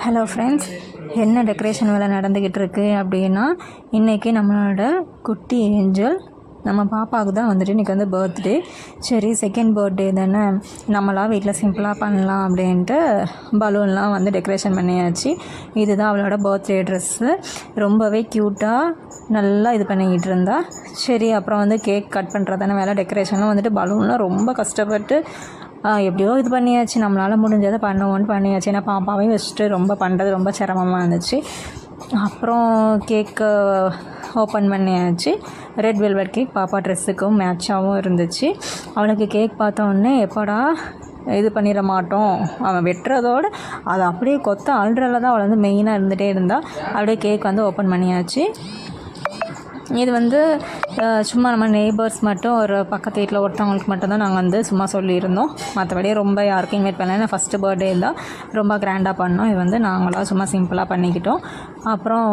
Hello friends என்ன decoration வேலை நடந்துக்கிட்டு இருக்கு அப்படின்னா இன்றைக்கி நம்மளோட குட்டி ஏஞ்சல் நம்ம பாப்பாவுக்கு தான் வந்துட்டு இன்றைக்கி வந்து பர்த்டே சரி செகண்ட் பர்த்டே தானே. நம்மளாம் வீட்டில் சிம்பிளாக பண்ணலாம் அப்படின்ட்டு பலூன்லாம் வந்து டெக்கரேஷன் பண்ணியாச்சு. இதுதான் அவளோட பர்த்டே ட்ரெஸ்ஸு ரொம்பவே க்யூட்டாக நல்லா இது பண்ணிக்கிட்டு இருந்தா. சரி அப்புறம் வந்து கேக் கட் பண்ணுறதான வேலை டெக்கரேஷன்லாம் வந்துட்டு பலூன்லாம் ரொம்ப கஷ்டப்பட்டு எப்படியோ இது பண்ணியாச்சு. நம்மளால் முடிஞ்சதை பண்ணுவோன்னு பண்ணியாச்சு. ஏன்னா பாப்பாவையும் வச்சுட்டு ரொம்ப பண்ணுறது ரொம்ப சிரமமாக இருந்துச்சு. அப்புறம் கேக்கு ஓப்பன் பண்ணியாச்சு. ரெட் வெல்வெட் கேக் பாப்பா ட்ரெஸ்ஸுக்கும் மேட்சாகவும் இருந்துச்சு. அவளுக்கு கேக் பார்த்த எப்படா இது பண்ணிட மாட்டோம்? அவன் வெட்டுறதோட அதை அப்படியே கொத்த அல்றல தான் அவள் வந்து மெயினாக இருந்துகிட்டே இருந்தால் அப்படியே கேக் வந்து ஓப்பன் பண்ணியாச்சு. இது வந்து சும்மா நம்ம நெய்பர்ஸ் மட்டும் ஒரு பக்கத்து வீட்டில் ஒருத்தவங்களுக்கு மட்டும்தான் நாங்கள் வந்து சும்மா சொல்லியிருந்தோம். மற்றபடி ரொம்ப யாருக்கும் இன்வைட் பண்ணல. ஃபஸ்ட்டு பர்த்டே தான் ரொம்ப கிராண்டாக பண்ணோம். இது வந்து நாங்களாம் சும்மா சிம்பிளாக பண்ணிக்கிட்டோம். அப்புறம்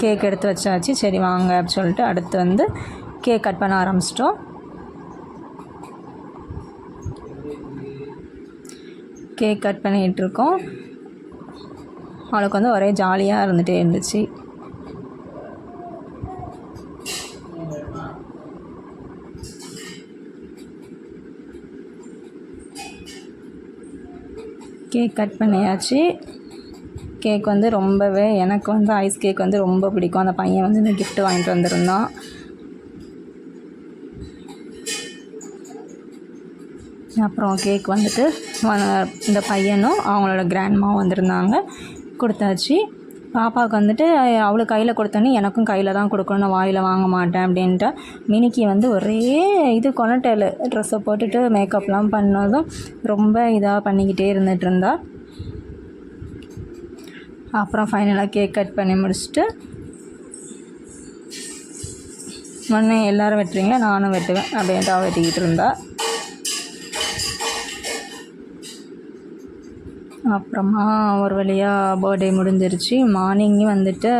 கேக் எடுத்து வச்சாச்சு. சரி வாங்க அப்படின்னு சொல்லிட்டு அடுத்து வந்து கேக் கட் பண்ண ஆரம்பிச்சிட்டோம். கேக் கட் பண்ணிகிட்டு இருக்கோம். அவளுக்கு வந்து ஒரே ஜாலியாக இருந்துகிட்டே இருந்துச்சு. கேக் கட் பண்ணியாச்சு. கேக் வந்து ரொம்பவே எனக்கு வந்து ஐஸ் கேக் வந்து ரொம்ப பிடிக்கும். அந்த பையன் வந்து இந்த கிஃப்ட் வாங்கிட்டு வந்திருந்தான். அப்புறம் கேக் வந்துட்டு இந்த பையனும் அவங்களோட கிராண்ட்மாவும் வந்திருந்தாங்க. கொடுத்தாச்சு. பாப்பாவுக்கு வந்துட்டு அவளுக்கு கையில் கொடுத்தோன்னே எனக்கும் கையில் தான் கொடுக்கணும் நான் வாயில் வாங்க மாட்டேன் அப்படின்ட்டு. மினிக்கு வந்து ஒரே இது கொனட்டல் ட்ரெஸ்ஸை போட்டுட்டு மேக்கப்லாம் பண்ணதும் ரொம்ப இதாக பண்ணிக்கிட்டே இருந்துட்டு இருந்தா. அப்புறம் ஃபைனலாக கேக் கட் பண்ணி முடிச்சுட்டு உடனே எல்லோரும் வெட்டுறீங்களா? நானும் வெட்டுவேன் அப்படின்ட்டு அவள் வெட்டிக்கிட்டு இருந்தாள் அப்புறமா ஒரு வழியாக பர்த்டே முடிஞ்சிருச்சு. மார்னிங் வந்துட்டு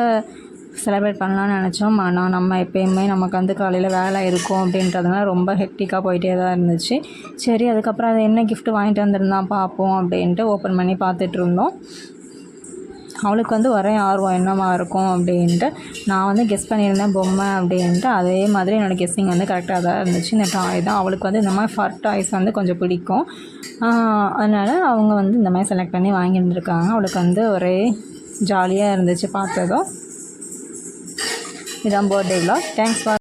செலிப்ரேட் பண்ணலாம்னு நினச்சோம். ஆனால் நம்ம எப்பயுமே நமக்கு வந்து காலையில் வேலை இருக்கும் அப்படின்றதுனால ரொம்ப ஹெக்டிக்காக போயிட்டே தான் இருந்துச்சு. சரி அதுக்கப்புறம் அது என்ன கிஃப்ட்டு வாங்கிட்டு வந்திருந்தான் பார்ப்போம் அப்படின்ட்டு ஓப்பன் பண்ணி பார்த்துட்டு இருந்தோம். அவளுக்கு வந்து ஒரே ஆர்வம் என்னமா இருக்கும் அப்படின்ட்டு நான் வந்து கெஸ் பண்ணியிருந்தேன் பொம்மை அப்படின்ட்டு. அதே மாதிரி என்னோடய கெஸ்ஸிங் வந்து கரெக்டாக தான் இருந்துச்சு. இந்த டாய் தான். அவளுக்கு வந்து இந்த மாதிரி ஃபர் டாய்ஸ் வந்து கொஞ்சம் பிடிக்கும். அதனால் அவங்க வந்து இந்த மாதிரி செலக்ட் பண்ணி வாங்கியிருந்துருக்காங்க. அவளுக்கு வந்து ஒரே ஜாலியாக இருந்துச்சு பார்த்ததும். இதான் பர்த்டே விலாக் தேங்க்ஸ் ஃபார்